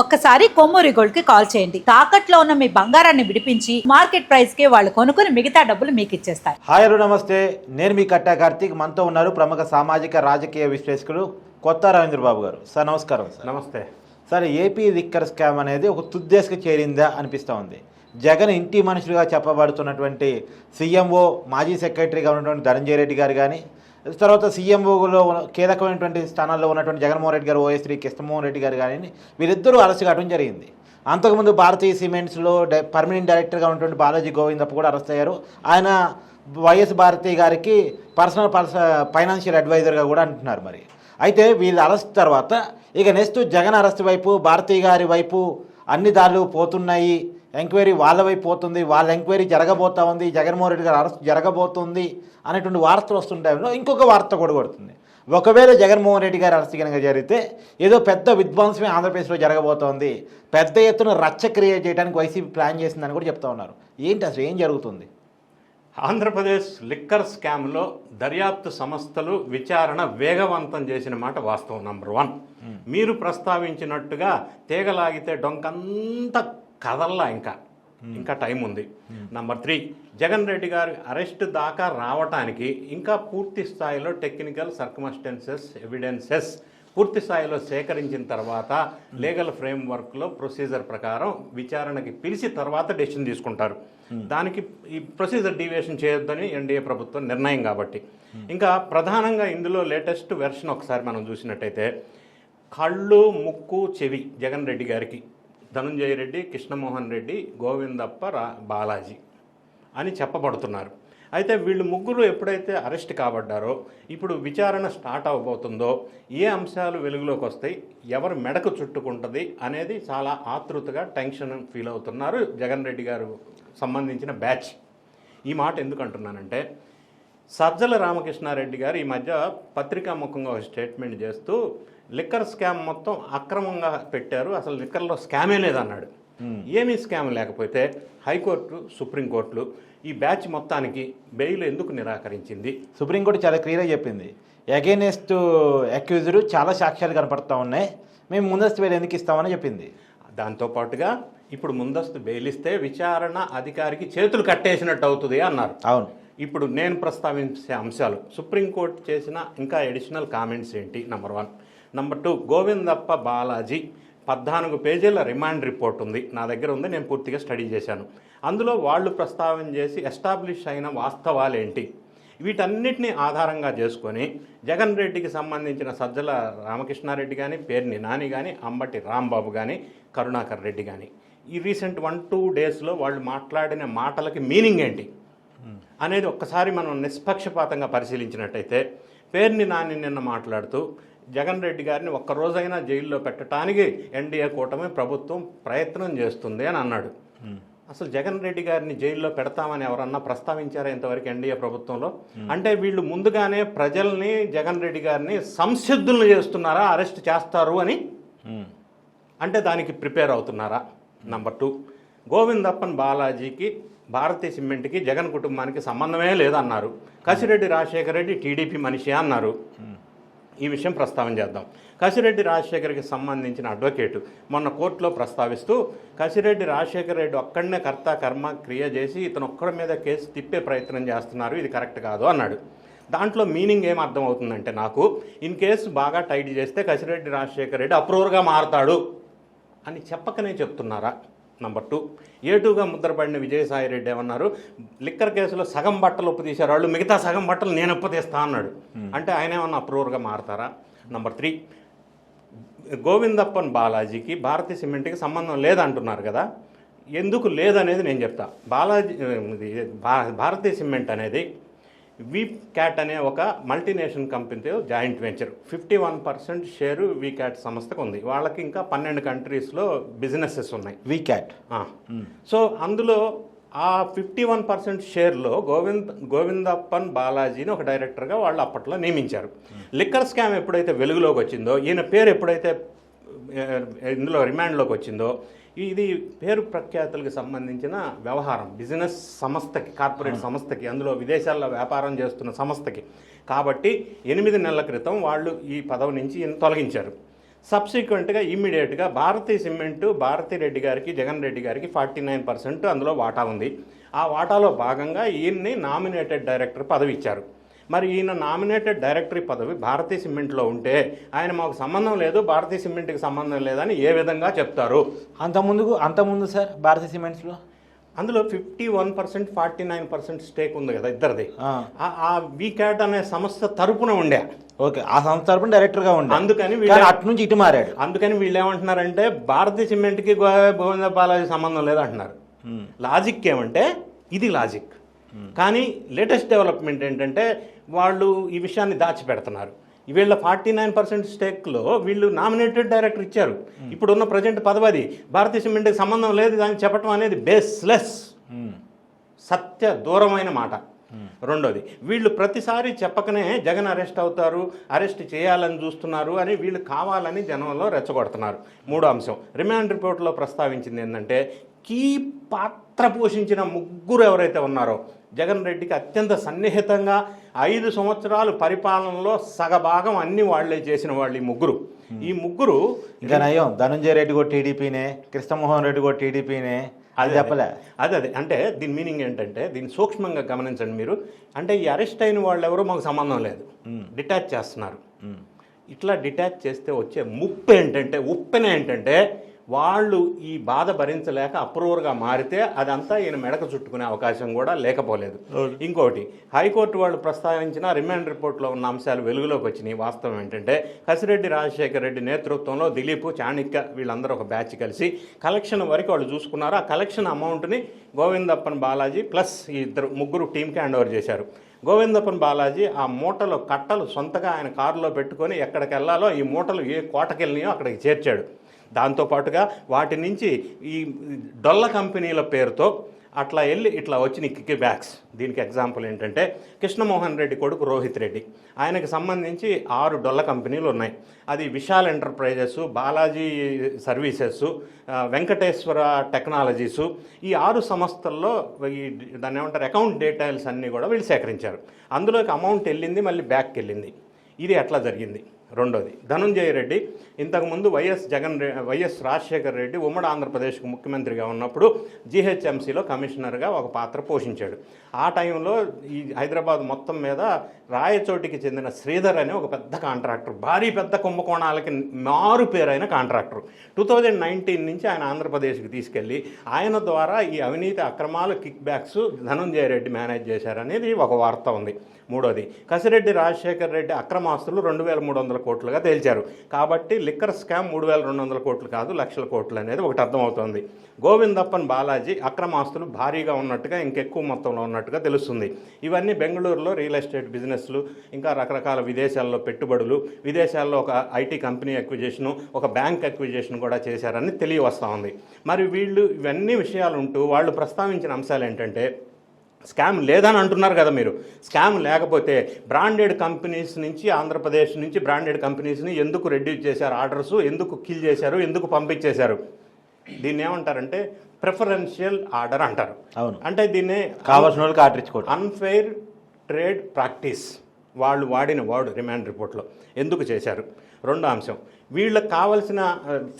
ఒక్కసారి కొమ్మూరి గోల్డ్కి కాల్ చేయండి. తాకట్లో ఉన్న మీ బంగారాన్ని విడిపించి మార్కెట్ ప్రైస్కి వాళ్ళు కొనుక్కుని మిగతా డబ్బులు మీకు ఇచ్చేస్తారు. హాయ్ హలో నమస్తే. నేను మీ కట్టా కార్తీక్. మనతో ఉన్నారు ప్రముఖ సామాజిక రాజకీయ విశ్లేషకులు కొత్త రవీంద్ర బాబు గారు. సార్ నమస్కారం సార్. నమస్తే. సార్ ఏపీ లిక్కర్ స్కామ్ అనేది ఒక తుద్దేశకు చేరిందా అనిపిస్తూ ఉంది జగన్ ఇంటి మనుషులుగా చెప్పబడుతున్నటువంటి సీఎంఓ మాజీ సెక్రటరీగా ఉన్నటువంటి ధనంజయ రెడ్డి గారు కానీ తర్వాత సీఎంఓలో కీలకమైనటువంటి స్థానాల్లో ఉన్నటువంటి జగన్మోహన్ రెడ్డి గారు ఓఎస్ శ్రీ కృష్ణమోహన్ రెడ్డి గారు కానీ వీరిద్దరూ అరెస్ట్ కావడం జరిగింది. అంతకుముందు భారతీయ సిమెంట్స్లో డై పర్మనెంట్ డైరెక్టర్గా ఉన్నటువంటి బాలాజీ గోవిందప్ప కూడా అరెస్ట్ అయ్యారు. ఆయన వైఎస్ భారతి గారికి పర్సనల్ పర్స ఫైనాన్షియల్ అడ్వైజర్గా కూడా అంటున్నారు మరి. అయితే వీళ్ళు అరెస్ట్ తర్వాత ఇక నెక్స్ట్ జగన్ అరెస్ట్ వైపు భారతీ గారి వైపు అన్ని దారులు పోతున్నాయి. ఎంక్వైరీ వాళ్ళ వైపు పోతుంది వాళ్ళ ఎంక్వైరీ జరగబోతా ఉంది జగన్మోహన్ రెడ్డి గారు అరెస్ట్ జరగబోతుంది అనేటువంటి వార్తలు వస్తుంటాయి. ఇంకొక వార్త కూడా కొడుతుంది. ఒకవేళ జగన్మోహన్ రెడ్డి గారు అరెస్ట్ కనుక జరిగితే ఏదో పెద్ద విధ్వంసమే ఆంధ్రప్రదేశ్లో జరగబోతోంది. పెద్ద ఎత్తున రచ్చ క్రియేట్ చేయడానికి వైసీపీ ప్లాన్ చేసిందని కూడా చెప్తా ఉన్నారు. ఏంటి అసలు ఏం జరుగుతుంది? ఆంధ్రప్రదేశ్ లిక్కర్ స్కామ్లో దర్యాప్తు సంస్థలు విచారణ వేగవంతం చేసిన మాట వాస్తవం నంబర్ వన్. మీరు ప్రస్తావించినట్టుగా తీగలాగితే డొంకంతా కదల్లా ఇంకా. ఇంకా టైం ఉంది. నంబర్ త్రీ జగన్ రెడ్డి గారి అరెస్ట్ దాకా రావటానికి ఇంకా పూర్తి స్థాయిలో టెక్నికల్ సర్కమస్టెన్సెస్ ఎవిడెన్సెస్ పూర్తి స్థాయిలో సేకరించిన తర్వాత లీగల్ ఫ్రేమ్ వర్క్లో ప్రొసీజర్ ప్రకారం విచారణకి పిలిచి తర్వాత డెసిషన్ తీసుకుంటారు. దానికి ఈ ప్రొసీజర్ డీవియేషన్ చేయొద్దని ఎన్డీఏ ప్రభుత్వం నిర్ణయం కాబట్టి. ఇంకా ప్రధానంగా ఇందులో లేటెస్ట్ వెర్షన్ ఒకసారి మనం చూసినట్టయితే కళ్ళు ముక్కు చెవి జగన్ రెడ్డి గారికి ధనుంజయ రెడ్డి కృష్ణమోహన్ రెడ్డి గోవిందప్ప రా బాలాజీ అని చెప్పబడుతున్నారు. అయితే వీళ్ళు ముగ్గురు ఎప్పుడైతే అరెస్ట్ కాబడ్డారో ఇప్పుడు విచారణ స్టార్ట్ అవబోతుందో ఏ అంశాలు వెలుగులోకి వస్తాయి ఎవరు మెడకు చుట్టుకుంటుంది అనేది చాలా ఆతృతగా టెన్షన్ ఫీల్ అవుతున్నారు జగన్ రెడ్డి గారు సంబంధించిన బ్యాచ్. ఈ మాట ఎందుకు అంటున్నానంటే సజ్జల రామకృష్ణారెడ్డి గారు ఈ మధ్య పత్రికాముఖంగా ఒక స్టేట్మెంట్ చేస్తూ లిక్కర్ స్కామ్ మొత్తం అక్రమంగా పెట్టారు. అసలు లిక్కర్లో స్కామే లేదన్నాడు. ఏమీ స్కామ్ లేకపోతే హైకోర్టు సుప్రీంకోర్టులు ఈ బ్యాచ్ మొత్తానికి బెయిల్ ఎందుకు నిరాకరించింది? సుప్రీంకోర్టు చాలా క్లియర్గా చెప్పింది. అగైనెస్ట్ అక్యూజర్ చాలా సాక్ష్యాలు కనపడతా ఉన్నాయి. మేము ముందస్తు వేలు ఎందుకు ఇస్తామని చెప్పింది. దాంతోపాటుగా ఇప్పుడు ముందస్తు బెయిల్ ఇస్తే విచారణ అధికారికి చేతులు కట్టేసినట్టు అవుతుంది అన్నారు. అవును. ఇప్పుడు నేను ప్రస్తావించే అంశాలు సుప్రీంకోర్టు చేసిన ఇంకా ఎడిషనల్ కామెంట్స్ ఏంటి? Number one number two Govindappa Balaji పద్నాలుగు పేజీల రిమాండ్ రిపోర్ట్ ఉంది. నా దగ్గర ఉంది నేను పూర్తిగా స్టడీ చేశాను. అందులో వాళ్ళు ప్రస్తావన చేసి ఎస్టాబ్లిష్ అయిన వాస్తవాలు ఏంటి వీటన్నిటిని ఆధారంగా చేసుకొని జగన్ రెడ్డికి సంబంధించిన సజ్జల రామకృష్ణారెడ్డి కానీ పేర్ని నాని కానీ అంబటి రాంబాబు కానీ కరుణాకర్ రెడ్డి కానీ ఈ రీసెంట్ వన్ టూ డేస్లో వాళ్ళు మాట్లాడిన మాటలకి మీనింగ్ ఏంటి? అనేది ఒక్కసారి మనం నిష్పక్షపాతంగా పరిశీలించినట్టయితే పేర్ని నాని నిన్న మాట్లాడుతూ జగన్ రెడ్డి గారిని ఒక్క రోజైనా జైల్లో పెట్టడానికి ఎన్డీఏ కూటమి ప్రభుత్వం ప్రయత్నం చేస్తుంది అని అన్నాడు. అసలు జగన్ రెడ్డి గారిని జైల్లో పెడతామని ఎవరన్నా ప్రస్తావించారా ఇంతవరకు ఎన్డీఏ ప్రభుత్వంలో? అంటే వీళ్ళు ముందుగానే ప్రజల్ని జగన్ రెడ్డి గారిని సంసిద్ధులను చేస్తున్నారా అరెస్ట్ చేస్తారు అని? అంటే దానికి ప్రిపేర్ అవుతున్నారా? Number two. గోవిందప్పన్ బాలాజీకి భారతీయ సిమెంట్కి జగన్ కుటుంబానికి సంబంధమే లేదన్నారు. కసిరెడ్డి రాజశేఖర రెడ్డి టీడీపీ మనిషి అన్నారు. ఈ విషయం ప్రస్తావన చేద్దాం. కసిరెడ్డి రాజశేఖర్కి సంబంధించిన అడ్వకేటు మొన్న కోర్టులో ప్రస్తావిస్తూ కసిరెడ్డి రాజశేఖర రెడ్డి ఒక్కడనే కర్త కర్మ క్రియ చేసి ఇతను ఒక్కడి మీద కేసు తిప్పే ప్రయత్నం చేస్తున్నారు. ఇది కరెక్ట్ కాదు అన్నాడు. దాంట్లో మీనింగ్ ఏం అర్థం అవుతుందంటే నాకు ఇన్ కేసు బాగా టైట్ చేస్తే కసిరెడ్డి రాజశేఖర రెడ్డి అప్రూవర్గా మారతాడు అని చెప్పకనే చెప్తున్నారా? Number two. ఏటుగా ముద్రపడిన విజయసాయి రెడ్డి ఏమన్నారు? లిక్కర్ కేసులో సగం బట్టలు ఒప్పు తీశారు వాళ్ళు మిగతా సగం బట్టలు నేను ఒప్పు తీస్తా అన్నాడు. అంటే ఆయన ఏమన్నా అప్రూవర్గా మారతారా? Number three. గోవిందప్పన్ బాలాజీకి భారతీయ సిమెంట్కి సంబంధం లేదంటున్నారు కదా. ఎందుకు లేదనేది నేను చెప్తా. బాలాజీ భారతీయ సిమెంట్ అనేది వి క్యాట్ అనే ఒక మల్టీనేషనల్ కంపెనీతో joint venture. Fifty one percent share Vicat సంస్థకు ఉంది. వాళ్ళకి ఇంకా పన్నెండు కంట్రీస్లో బిజినెసెస్ ఉన్నాయి. వీక్యాట్ ఆ. సో అందులో ఆ ఫిఫ్టీ వన్ పర్సెంట్ షేర్లో గోవింద్ గోవిందప్పన్ బాలాజీని ఒక డైరెక్టర్గా వాళ్ళు అప్పట్లో నియమించారు. లిక్కర్ స్కామ్ ఎప్పుడైతే వెలుగులోకి వచ్చిందో ఈయన పేరు ఎప్పుడైతే ఇందులో రిమాండ్లోకి వచ్చిందో ఇది పేరు ప్రఖ్యాతులకు సంబంధించిన వ్యవహారం బిజినెస్ సంస్థకి కార్పొరేట్ సంస్థకి అందులో విదేశాల్లో వ్యాపారం చేస్తున్న సంస్థకి. కాబట్టి ఎనిమిది నెలల క్రితం వాళ్ళు ఈ పదవి నుంచి తొలగించారు. సబ్సిక్వెంట్గా ఇమ్మీడియట్గా భారతీ సిమెంట్ భారతీ రెడ్డి గారికి జగన్ రెడ్డి గారికి ఫార్టీ నైన్ పర్సెంట్ అందులో వాటా ఉంది. ఆ వాటాలో భాగంగా ఈయన్ని నామినేటెడ్ డైరెక్టర్ పదవి ఇచ్చారు. మరి ఈయన నామినేటెడ్ డైరెక్టరీ పదవి భారతీ సిమెంట్లో ఉంటే ఆయన మాకు సంబంధం లేదు భారతీ సిమెంట్కి సంబంధం లేదని ఏ విధంగా చెప్తారు? అంతకుముందుకు అంతకుముందు సార్ భారతీయ సిమెంట్స్లో? అందులో fifty one percent forty nine percent stake ఉంది కదా ఇద్దరిది. ఆ. వీక్యాట్ అనే సంస్థ తరపున ఉండే. ఓకే ఆ సంస్థ తరపున డైరెక్టర్గా ఉండే. అందుకని కానీ వీళ్ళు అటు నుంచి ఇటు మారాడు. అందుకని వీళ్ళు ఏమంటున్నారంటే భారతీయ సిమెంట్కి గోవింద బాలాజీ సంబంధం లేదంటున్నారు. లాజిక్ ఏమంటే ఇది లాజిక్. కానీ లేటెస్ట్ డెవలప్మెంట్ ఏంటంటే వాళ్ళు ఈ విషయాన్ని దాచిపెడుతున్నారు. వీళ్ళ ఫార్టీ నైన్ పర్సెంట్ స్టేక్లో వీళ్ళు నామినేటెడ్ డైరెక్టర్ ఇచ్చారు. ఇప్పుడున్న ప్రజెంట్ పదవది భారతీయ సిమెంట్కి సంబంధం లేదు దాన్ని చెప్పడం అనేది బేస్లెస్. సత్య దూరమైన మాట. రెండోది వీళ్ళు ప్రతిసారి చెప్పకనే జగన్ అరెస్ట్ అవుతారు అరెస్ట్ చేయాలని చూస్తున్నారు అని వీళ్ళు కావాలని జనంలో రెచ్చగొడుతున్నారు. మూడో అంశం రిమాండ్ రిపోర్ట్లో ప్రస్తావించింది ఏంటంటే కీ పాత్ర పోషించిన ముగ్గురు ఎవరైతే ఉన్నారో జగన్ రెడ్డికి అత్యంత సన్నిహితంగా ఐదు సంవత్సరాలు పరిపాలనలో సగభాగం అన్ని వాళ్ళే చేసిన వాళ్ళు ఈ ముగ్గురు. ఈ ముగ్గురు ఇంకా నయం ధనంజయ రెడ్డి కూడా టీడీపీనే కృష్ణమోహన్ రెడ్డి కూడా టీడీపీనే అది చెప్పలే. అదే అదే. అంటే దీని మీనింగ్ ఏంటంటే దీన్ని సూక్ష్మంగా గమనించండి మీరు. అంటే ఈ అరెస్ట్ అయిన వాళ్ళు ఎవరో మాకు సంబంధం లేదు. డిటాచ్ చేస్తున్నారు. ఇట్లా డిటాచ్ చేస్తే వచ్చే ముప్పు ఏంటంటే ఉప్పెన ఏంటంటే వాళ్ళు ఈ బాధ భరించలేక అప్రూవర్గా మారితే అదంతా ఈయన మెడక చుట్టుకునే అవకాశం కూడా లేకపోలేదు. ఇంకోటి హైకోర్టు వాళ్ళు ప్రస్తావించిన రిమాండ్ రిపోర్ట్లో ఉన్న అంశాలు వెలుగులోకి వచ్చినాయి. వాస్తవం ఏంటంటే కసిరెడ్డి రాజశేఖర రెడ్డి నేతృత్వంలో దిలీప్ చాణిక్య వీళ్ళందరూ ఒక బ్యాచ్ కలిసి కలెక్షన్ వరకు వాళ్ళు చూసుకున్నారు. ఆ కలెక్షన్ అమౌంట్ని గోవిందప్పన్ బాలాజీ ప్లస్ ఈ ఇద్దరు ముగ్గురు టీంకి హ్యాండ్ ఓవర్ చేశారు. గోవిందప్పన్ బాలాజీ ఆ మూటలు కట్టలు సొంతగా ఆయన కారులో పెట్టుకొని ఎక్కడికి వెళ్ళాలో ఈ మూటలు ఏ కోటకెళ్ళినాయో అక్కడికి చేర్చాడు. దాంతోపాటుగా వాటి నుంచి ఈ డొల్ల కంపెనీల పేరుతో అట్లా వెళ్ళి ఇట్లా వచ్చిన కిక్ బ్యాక్స్. దీనికి ఎగ్జాంపుల్ ఏంటంటే కృష్ణమోహన్ రెడ్డి కొడుకు రోహిత్ రెడ్డి. ఆయనకు సంబంధించి ఆరు డొల్ల కంపెనీలు ఉన్నాయి. అది Vishal enterprises Balaji services Venkateswara technologies. ఈ ఆరు సంస్థల్లో ఈ దాన్ని ఏమంటారు అకౌంట్ డీటెయిల్స్ అన్నీ కూడా వీళ్ళు సేకరించారు. అందులోకి అమౌంట్ వెళ్ళింది మళ్ళీ బ్యాక్కి వెళ్ళింది. ఇది ఎట్లా జరిగింది? రెండోది. ధనుంజయ రెడ్డి ఇంతకుముందు వైఎస్ జగన్ వైఎస్ రాజశేఖర్ రెడ్డి ఉమ్మడి ఆంధ్రప్రదేశ్కు ముఖ్యమంత్రిగా ఉన్నప్పుడు జీహెచ్ఎంసీలో కమిషనర్గా ఒక పాత్ర పోషించాడు. ఆ టైంలో ఈ హైదరాబాద్ మొత్తం మీద రాయచోటికి చెందిన శ్రీధర్ అనే ఒక పెద్ద కాంట్రాక్టర్ భారీ పెద్ద కుంభకోణాలకి మారు పేరైన కాంట్రాక్టర్. టూ థౌజండ్ నైన్టీన్ నుంచి ఆయన ఆంధ్రప్రదేశ్కి తీసుకెళ్ళి ఆయన ద్వారా ఈ అవినీతి అక్రమాలు kickbacks Dhanunjaya Reddy manage చేశారనేది ఒక వార్త ఉంది. మూడోది కసిరెడ్డి రాజశేఖర్ రెడ్డి అక్రమాస్తులు రెండు వేల మూడు వందల కోట్లుగా తేల్చారు. కాబట్టి లిక్కర్ స్కామ్ మూడు వేల రెండు వందల కోట్లు కాదు లక్షల కోట్లు అనేది ఒకటి అర్థమవుతోంది. గోవిందప్పన్ బాలాజీ అక్రమాస్తులు భారీగా ఉన్నట్టుగా ఇంకెక్కువ మొత్తంలో ఉన్నట్టుగా తెలుస్తుంది. ఇవన్నీ బెంగళూరులో రియల్ ఎస్టేట్ బిజినెస్లు ఇంకా రకరకాల విదేశాల్లో పెట్టుబడులు విదేశాల్లో ఒక ఐటీ కంపెనీ అక్విజేషను ఒక బ్యాంక్ అక్విజేషన్ కూడా చేశారని తెలియవస్తూ ఉంది. మరి వీళ్ళు ఇవన్నీ విషయాలు ఉంటూ వాళ్ళు ప్రస్తావించిన అంశాలు ఏంటంటే స్కామ్ లేదని అంటున్నారు కదా మీరు. స్కామ్ లేకపోతే బ్రాండెడ్ కంపెనీస్ నుంచి ఆంధ్రప్రదేశ్ నుంచి బ్రాండెడ్ కంపెనీస్ని ఎందుకు రెడ్యూస్ చేశారు? ఆర్డర్స్ ఎందుకు కిల్ చేశారు? ఎందుకు పంపించేశారు? దీన్ని ఏమంటారంటే ప్రిఫరెన్షియల్ ఆర్డర్ అంటారు. అవును. అంటే దీన్ని కావాల్సిన వాళ్ళకి ఆర్డర్ ఇచ్చుకోవడం అన్ఫెయిర్ ట్రేడ్ ప్రాక్టీస్ వాళ్ళు వాడిన వర్డ్ రిమాండ్ రిపోర్ట్లో. ఎందుకు చేశారు? రెండో అంశం. వీళ్ళకి కావాల్సిన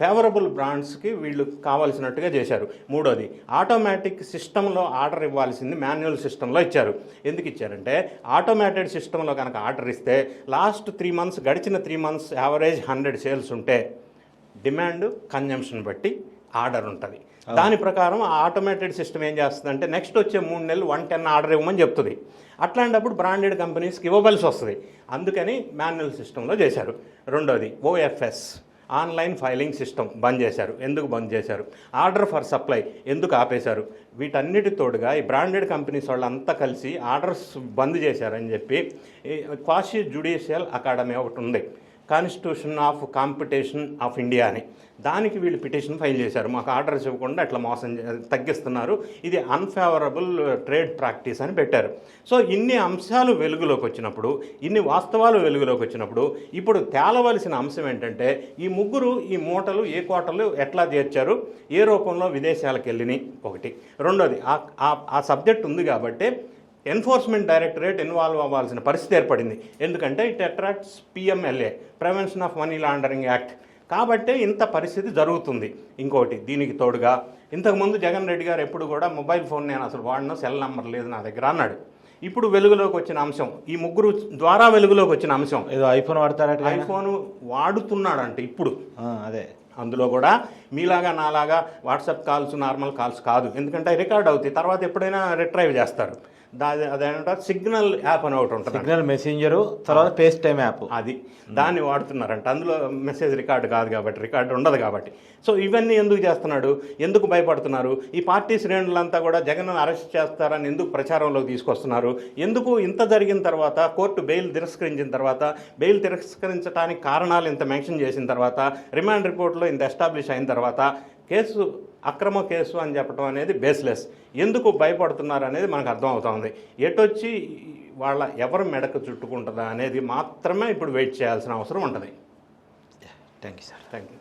ఫేవరబుల్ బ్రాండ్స్కి వీళ్ళు కావాల్సినట్టుగా చేశారు. మూడోది ఆటోమేటిక్ సిస్టంలో ఆర్డర్ ఇవ్వాల్సింది మాన్యువల్ సిస్టంలో ఇచ్చారు. ఎందుకు ఇచ్చారంటే ఆటోమేటెడ్ సిస్టంలో కనుక ఆర్డర్ ఇస్తే లాస్ట్ త్రీ మంత్స్ గడిచిన three months average hundred sales ఉంటే డిమాండ్ కన్జంప్షన్ బట్టి ఆర్డర్ ఉంటుంది. దాని ప్రకారం ఆటోమేటెడ్ సిస్టమ్ ఏం చేస్తుంది అంటే నెక్స్ట్ వచ్చే మూడు నెలలు వన్ టెన్ ఆర్డర్ ఇవ్వమని చెప్తుంది. అట్లాంటప్పుడు బ్రాండెడ్ కంపెనీస్కి ఇవ్వవలసి వస్తుంది. అందుకని మాన్యువల్ సిస్టంలో చేశారు. రెండోది ఓఎఫ్ఎస్ ఆన్లైన్ ఫైలింగ్ సిస్టమ్ బంద్ చేశారు. ఎందుకు బంద్ చేశారు? ఆర్డర్ ఫర్ సప్లై ఎందుకు ఆపేశారు? వీటన్నిటి తోడుగా ఈ బ్రాండెడ్ కంపెనీస్ వాళ్ళంతా కలిసి ఆర్డర్స్ బంద్ చేశారని చెప్పి క్వాషి జుడిషియల్ అకాడమీ ఒకటి ఉంది. Constitution of competition of India అని. దానికి వీళ్ళు పిటిషన్ ఫైల్ చేశారు. మాకు ఆర్డర్స్ ఇవ్వకుండా అట్లా మోసం తగ్గిస్తున్నారు. ఇది అన్ఫేవరబుల్ ట్రేడ్ ప్రాక్టీస్ అని పెట్టారు. సో ఇన్ని అంశాలు వెలుగులోకి వచ్చినప్పుడు ఇన్ని వాస్తవాలు వెలుగులోకి వచ్చినప్పుడు ఇప్పుడు తేలవలసిన అంశం ఏంటంటే ఈ ముగ్గురు ఈ మూటలు ఏ కోటలు ఎట్లా చేర్చారు? ఏ రూపంలో విదేశాలకు వెళ్ళినాయి? ఒకటి. రెండోది ఆ సబ్జెక్ట్ ఉంది కాబట్టి ఎన్ఫోర్స్మెంట్ డైరెక్టరేట్ ఇన్వాల్వ్ అవ్వాల్సిన పరిస్థితి ఏర్పడింది. ఎందుకంటే it attracts PMLA prevention of money laundering act. కాబట్టే ఇంత పరిస్థితి జరుగుతుంది. ఇంకోటి దీనికి తోడుగా ఇంతకుముందు జగన్ రెడ్డి గారు ఎప్పుడు కూడా మొబైల్ ఫోన్ నేను అసలు వాడిన సెల్ నంబర్ లేదు నా దగ్గర అన్నాడు. ఇప్పుడు వెలుగులోకి వచ్చిన అంశం ఈ ముగ్గురు ద్వారా వెలుగులోకి వచ్చిన అంశం. ఏదో ఐఫోన్ వాడతారట? ఐఫోన్ వాడుతున్నాడంట ఇప్పుడు. అదే. అందులో కూడా మీలాగా నాలాగా వాట్సాప్ కాల్స్ నార్మల్ కాల్స్ కాదు. ఎందుకంటే రికార్డ్ అవుతాయి తర్వాత ఎప్పుడైనా రిట్రైవ్ చేస్తారు. దా అదేంటారు సిగ్నల్ యాప్ అని ఒకటి ఉంటుంది సిగ్నల్ మెసెంజరు తర్వాత ఫేస్ టైమ్ యాప్. అది దాన్ని వాడుతున్నారంట. అందులో మెసేజ్ రికార్డు కాదు కాబట్టి రికార్డు ఉండదు కాబట్టి. సో ఇవన్నీ ఎందుకు చేస్తున్నాడు? ఎందుకు భయపడుతున్నారు? ఈ పార్టీ శ్రేణులంతా కూడా జగన్ అరెస్ట్ చేస్తారని ఎందుకు ప్రచారంలోకి తీసుకొస్తున్నారు? ఎందుకు ఇంత జరిగిన తర్వాత కోర్టు బెయిల్ తిరస్కరించిన తర్వాత బెయిల్ తిరస్కరించడానికి కారణాలు ఇంత మెన్షన్ చేసిన తర్వాత రిమాండ్ రిపోర్ట్లో ఇంత ఎస్టాబ్లిష్ అయిన తర్వాత కేసు అక్రమ కేసు అని చెప్పడం అనేది బేస్లెస్ ఎందుకు భయపడుతున్నారు అనేది మనకు అర్థమవుతోంది ఎటొచ్చి వాళ్ళ ఎవరు మెడకు చుట్టుకుంటుందా అనేది మాత్రమే ఇప్పుడు వెయిట్ చేయాల్సిన అవసరం ఉంటుంది. Thank you sir thank you